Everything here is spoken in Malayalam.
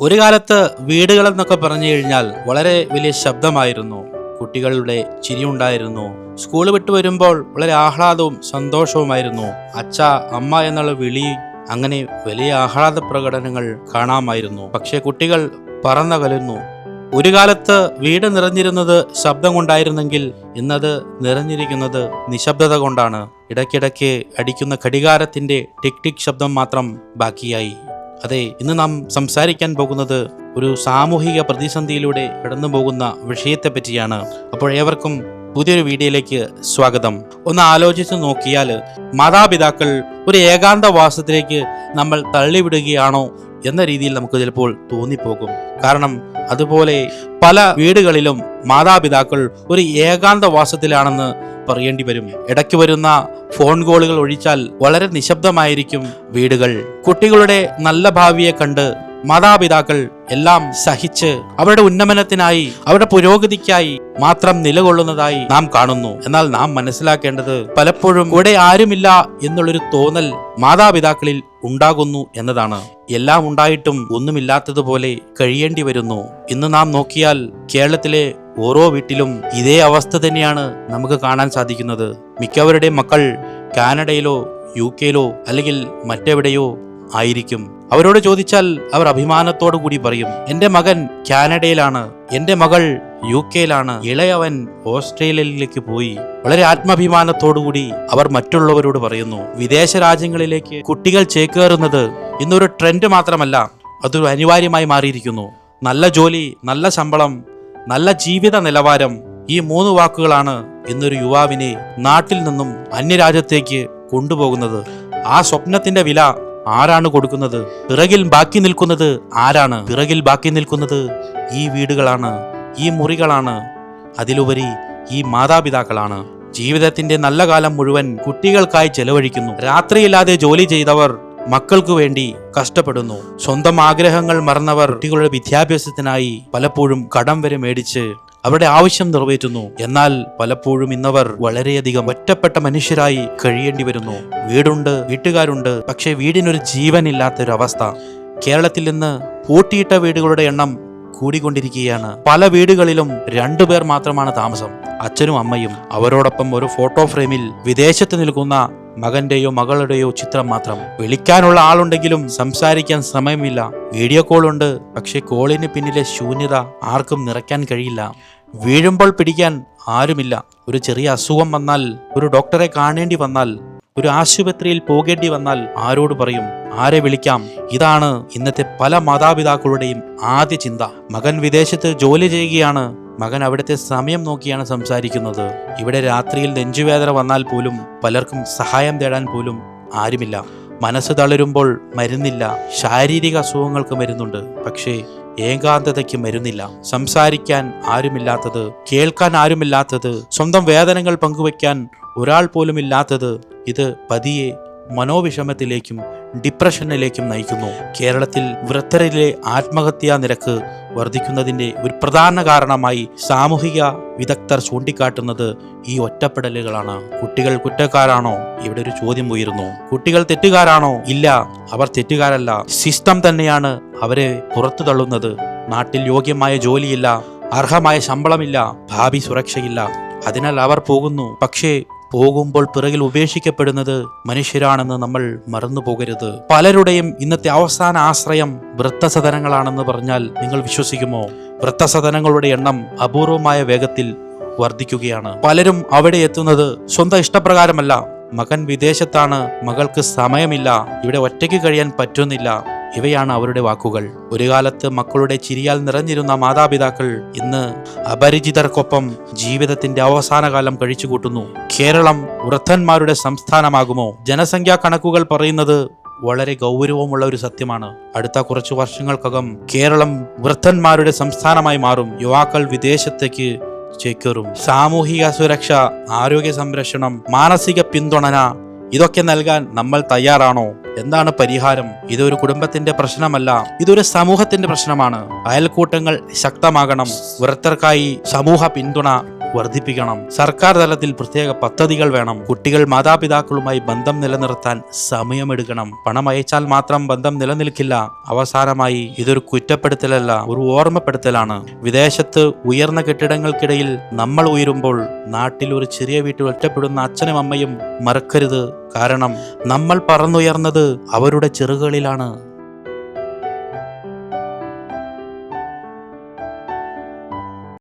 ഒരു കാലത്ത് വീടുകൾ എന്നൊക്കെ പറഞ്ഞു കഴിഞ്ഞാൽ വളരെ വലിയ ശബ്ദമായിരുന്നു. കുട്ടികളുടെ ചിരിയുണ്ടായിരുന്നു. സ്കൂൾ വിട്ടു വരുമ്പോൾ വളരെ ആഹ്ലാദവും സന്തോഷവുമായിരുന്നു. അച്ഛ അമ്മ എന്നുള്ള വിളി അങ്ങനെ വലിയ ആഹ്ലാദ പ്രകടനങ്ങൾ കാണാമായിരുന്നു. പക്ഷേ കുട്ടികൾ പറന്നകലുന്നു. ഒരു കാലത്ത് വീട് നിറഞ്ഞിരുന്നത് ശബ്ദം കൊണ്ടായിരുന്നെങ്കിൽ ഇന്നത് നിറഞ്ഞിരിക്കുന്നത് നിശബ്ദത കൊണ്ടാണ്. ഇടയ്ക്കിടയ്ക്ക് അടിക്കുന്ന ഘടികാരത്തിന്റെ ടിക് ടിക് ശബ്ദം മാത്രം ബാക്കിയായി. അതെ ഇന്ന് നാം സംസാരിക്കാൻ പോകുന്നത് ഒരു സാമൂഹിക പ്രതിസന്ധിയിലൂടെ കടന്നു പോകുന്ന വിഷയത്തെ പറ്റിയാണ് അപ്പോൾ ഏവർക്കും പുതിയൊരു വീഡിയോയിലേക്ക് സ്വാഗതം. ഒന്ന് ആലോചിച്ച് നോക്കിയാൽ മാതാപിതാക്കൾ ഒരു ഏകാന്തവാസത്തിലേക്ക് നമ്മൾ തള്ളിവിടുകയാണോ എന്ന രീതിയിൽ നമുക്ക് ചിലപ്പോൾ തോന്നിപ്പോകും. കാരണം അതുപോലെ പല വീടുകളിലും മാതാപിതാക്കൾ ഒരു ഏകാന്തവാസത്തിലാണെന്ന് പറയേണ്ടി വരും. ഇടയ്ക്ക് വരുന്ന ഫോൺ കോളുകൾ ഒഴിച്ചാൽ വളരെ നിശബ്ദമായിരിക്കും വീടുകൾ. കുട്ടികളുടെ നല്ല ഭാവിയെ കണ്ട് മാതാപിതാക്കൾ എല്ലാം സഹിച്ച് അവരുടെ ഉന്നമനത്തിനായി അവരുടെ പുരോഗതിക്കായി മാത്രം നിലകൊള്ളുന്നതായി നാം കാണുന്നു. എന്നാൽ നാം മനസ്സിലാക്കേണ്ടത് പലപ്പോഴും ഇവിടെ ആരുമില്ല എന്നുള്ളൊരു തോന്നൽ മാതാപിതാക്കളിൽ ഉണ്ടാകുന്നു എന്നതാണ്. എല്ലാം ഉണ്ടായിട്ടും ഒന്നുമില്ലാത്തതുപോലെ കഴിയേണ്ടി വരുന്നു. ഇന്ന് നാം നോക്കിയാൽ കേരളത്തിലെ ഓരോ വീട്ടിലും ഇതേ അവസ്ഥ തന്നെയാണ് നമുക്ക് കാണാൻ സാധിക്കുന്നത്. മിക്കവരുടെ മക്കൾ കാനഡയിലോ യു കെയിലോ അല്ലെങ്കിൽ മറ്റെവിടെയോ ആയിരിക്കും. അവരോട് ചോദിച്ചാൽ അവർ അഭിമാനത്തോടു കൂടി പറയും എന്റെ മകൻ കാനഡയിലാണ് എന്റെ മകൾ യു കെയിലാണ് ഇളയവൻ ഓസ്ട്രേലിയയിലേക്ക് പോയി. വളരെ ആത്മാഭിമാനത്തോടുകൂടി അവർ മറ്റുള്ളവരോട് പറയുന്നു വിദേശ രാജ്യങ്ങളിലേക്ക് കുട്ടികൾ ചേക്കേറുന്നത് ഇന്നൊരു ട്രെൻഡ് മാത്രമല്ല അതൊരു അനിവാര്യമായി മാറിയിരിക്കുന്നു. നല്ല ജോലി നല്ല ശമ്പളം നല്ല ജീവിത നിലവാരം ഈ മൂന്ന് വാക്കുകളാണ് ഇന്നൊരു യുവാവിനെ നാട്ടിൽ നിന്നും അന്യരാജ്യത്തേക്ക് കൊണ്ടുപോകുന്നത്. ആ സ്വപ്നത്തിന്റെ വില ആരാണ് കൊടുക്കുന്നത്? പിറകിൽ ബാക്കി നിൽക്കുന്നത് ആരാണ്? പിറകിൽ ബാക്കി നിൽക്കുന്നത് ഈ വീടുകളാണ് ഈ മുറികളാണ്. അതിലുപരി ഈ മാതാപിതാക്കളാണ്. ജീവിതത്തിന്റെ നല്ല കാലം മുഴുവൻ കുട്ടികൾക്കായി ചെലവഴിക്കുന്നു. രാത്രിയില്ലാതെ ജോലി ചെയ്തവർ മക്കൾക്കു വേണ്ടി കഷ്ടപ്പെടുന്നു. സ്വന്തം ആഗ്രഹങ്ങൾ മറന്നവർ കുട്ടികളുടെ വിദ്യാഭ്യാസത്തിനായി പലപ്പോഴും കടം വരെ മേടിച്ച് അവരുടെ ആവശ്യം നിറവേറ്റുന്നു. എന്നാൽ പലപ്പോഴും ഇന്നവർ വളരെയധികം ഒറ്റപ്പെട്ട മനുഷ്യരായി കഴിയേണ്ടി വരുന്നു. വീടുണ്ട് വീട്ടുകാരുണ്ട് പക്ഷേ വീടിനൊരു ജീവനില്ലാത്തൊരവസ്ഥ. കേരളത്തിൽ നിന്ന് പൂട്ടിയിട്ട വീടുകളുടെ എണ്ണം കൂടിക്കൊണ്ടിരിക്കുകയാണ്. പല വീടുകളിലും രണ്ടു പേർ മാത്രമാണ് താമസം. അച്ഛനും അമ്മയും. അവരോടൊപ്പം ഒരു ഫോട്ടോ ഫ്രെയിമിൽ വിദേശത്ത് നിൽക്കുന്ന മകന്റെയോ മകളുടെയോ ചിത്രം മാത്രം. വിളിക്കാനുള്ള ആളുണ്ടെങ്കിലും സംസാരിക്കാൻ സമയമില്ല. വീഡിയോ കോൾ ഉണ്ട് പക്ഷേ കോളിന് പിന്നിലെ ശൂന്യത ആർക്കും നിറയ്ക്കാൻ കഴിയില്ല. വീഴുമ്പോൾ പിടിക്കാൻ ആരുമില്ല. ഒരു ചെറിയ അസുഖം വന്നാൽ ഒരു ഡോക്ടറെ കാണേണ്ടി വന്നാൽ ഒരു ആശുപത്രിയിൽ പോകേണ്ടി വന്നാൽ ആരോട് പറയും? ആരെ വിളിക്കാം? ഇതാണ് ഇന്നത്തെ പല മാതാപിതാക്കളുടെയും ആദ്യ ചിന്ത. മകൻ വിദേശത്ത് ജോലി ചെയ്യുകയാണ്. മകൻ അവിടുത്തെ സമയം നോക്കിയാണ് സംസാരിക്കുന്നത്. ഇവിടെ രാത്രിയിൽ നെഞ്ചുവേദന വന്നാൽ പോലും പലർക്കും സഹായം തേടാൻ പോലും ആരുമില്ല. മനസ്സ് തളരുമ്പോൾ മരുന്നില്ല. ശാരീരിക അസുഖങ്ങൾക്ക് മരുന്നുണ്ട്. പക്ഷേ ഏകാന്തതയ്ക്ക് മരുന്നില്ല. സംസാരിക്കാൻ ആരുമില്ലാത്തത് കേൾക്കാൻ ആരുമില്ലാത്തത് സ്വന്തം വേദനകൾ പങ്കുവയ്ക്കാൻ ഒരാൾ പോലും ഇല്ലാത്തത് ഇത് പതിയെ മനോവിഷമത്തിലേക്കും ഡിപ്രഷനിലേക്കും നയിക്കുന്നു. കേരളത്തിൽ വൃദ്ധരിലെ ആത്മഹത്യാ നിരക്ക് വർദ്ധിക്കുന്നതിന്റെ ഒരു പ്രധാന കാരണമായി സാമൂഹിക വിദഗ്ധർ ചൂണ്ടിക്കാട്ടുന്നത് ഈ ഒറ്റപ്പെടലുകളാണ്. കുട്ടികൾ കുറ്റക്കാരാണോ? ഇവിടെ ഒരു ചോദ്യം ഉയരുന്നു. കുട്ടികൾ തെറ്റുകാരാണോ? ഇല്ല അവർ തെറ്റുകാരല്ല. സിസ്റ്റം തന്നെയാണ് അവരെ പുറത്തു തള്ളുന്നത്. നാട്ടിൽ യോഗ്യമായ ജോലിയില്ല അർഹമായ ശമ്പളമില്ല ഭാവി സുരക്ഷയില്ല. അതിനാൽ അവർ പോകുന്നു. പക്ഷേ പോകുമ്പോൾ പിറകിൽ ഉപേക്ഷിക്കപ്പെടുന്നത് മനുഷ്യരാണെന്ന് നമ്മൾ മറന്നു പോകരുത്. പലരുടെയും ഇന്നത്തെ അവസാന ആശ്രയം വൃത്തസദനങ്ങളാണെന്ന് പറഞ്ഞാൽ നിങ്ങൾ വിശ്വസിക്കുമോ? വൃത്തസദനങ്ങളുടെ എണ്ണം അപൂർവമായ വേഗത്തിൽ വർദ്ധിക്കുകയാണ്. പലരും അവിടെ എത്തുന്നത് സ്വന്തം ഇഷ്ടപ്രകാരമല്ല. മകൻ വിദേശത്താണ് മകൾക്ക് സമയമില്ല ഇവിടെ ഒറ്റയ്ക്ക് കഴിയാൻ പറ്റുന്നില്ല. ഇവയാണ് അവരുടെ വാക്കുകൾ. ഒരു കാലത്ത് മക്കളുടെ ചിരിയാൽ നിറഞ്ഞിരുന്ന മാതാപിതാക്കൾ ഇന്ന് അപരിചിതർക്കൊപ്പം ജീവിതത്തിന്റെ അവസാന കാലം കഴിച്ചുകൂട്ടുന്നു. കേരളം വൃദ്ധന്മാരുടെ സംസ്ഥാനമാകുമോ? ജനസംഖ്യാ കണക്കുകൾ പറയുന്നത് വളരെ ഗൗരവമുള്ള ഒരു സത്യമാണ്. അടുത്ത കുറച്ചു വർഷങ്ങൾക്കകം കേരളം വൃദ്ധന്മാരുടെ സംസ്ഥാനമായി മാറും. യുവാക്കൾ വിദേശത്തേക്ക് ചേക്കേറും. സാമൂഹിക സുരക്ഷ ആരോഗ്യ സംരക്ഷണം മാനസിക പിന്തുണന ഇതൊക്കെ നൽകാൻ നമ്മൾ തയ്യാറാണോ? എന്താണ് പരിഹാരം? ഇതൊരു കുടുംബത്തിന്റെ പ്രശ്നമല്ല ഇതൊരു സമൂഹത്തിന്റെ പ്രശ്നമാണ്. അയൽക്കൂട്ടങ്ങൾ ശക്തമാകണം. വൃത്തർക്കായി സമൂഹ പിന്തുണ വർദ്ധിപ്പിക്കണം. സർക്കാർ തലത്തിൽ പ്രത്യേക പദ്ധതികൾ വേണം. കുട്ടികൾ മാതാപിതാക്കളുമായി ബന്ധം നിലനിർത്താൻ സമയമെടുക്കണം. പണം അയച്ചാൽ മാത്രം ബന്ധം നിലനിൽക്കില്ല. അവസാനമായി ഇതൊരു കുറ്റപ്പെടുത്തലല്ല ഒരു ഓർമ്മപ്പെടുത്തലാണ്. വിദേശത്ത് ഉയർന്ന കെട്ടിടങ്ങൾക്കിടയിൽ നമ്മൾ ഉയരുമ്പോൾ നാട്ടിൽ ഒരു ചെറിയ വീട്ടിൽ ഒറ്റപ്പെടുന്ന അച്ഛനും അമ്മയും മറക്കരുത്. കാരണം നമ്മൾ പറന്നുയർന്നത് അവരുടെ ചെറുകളിലാണ്.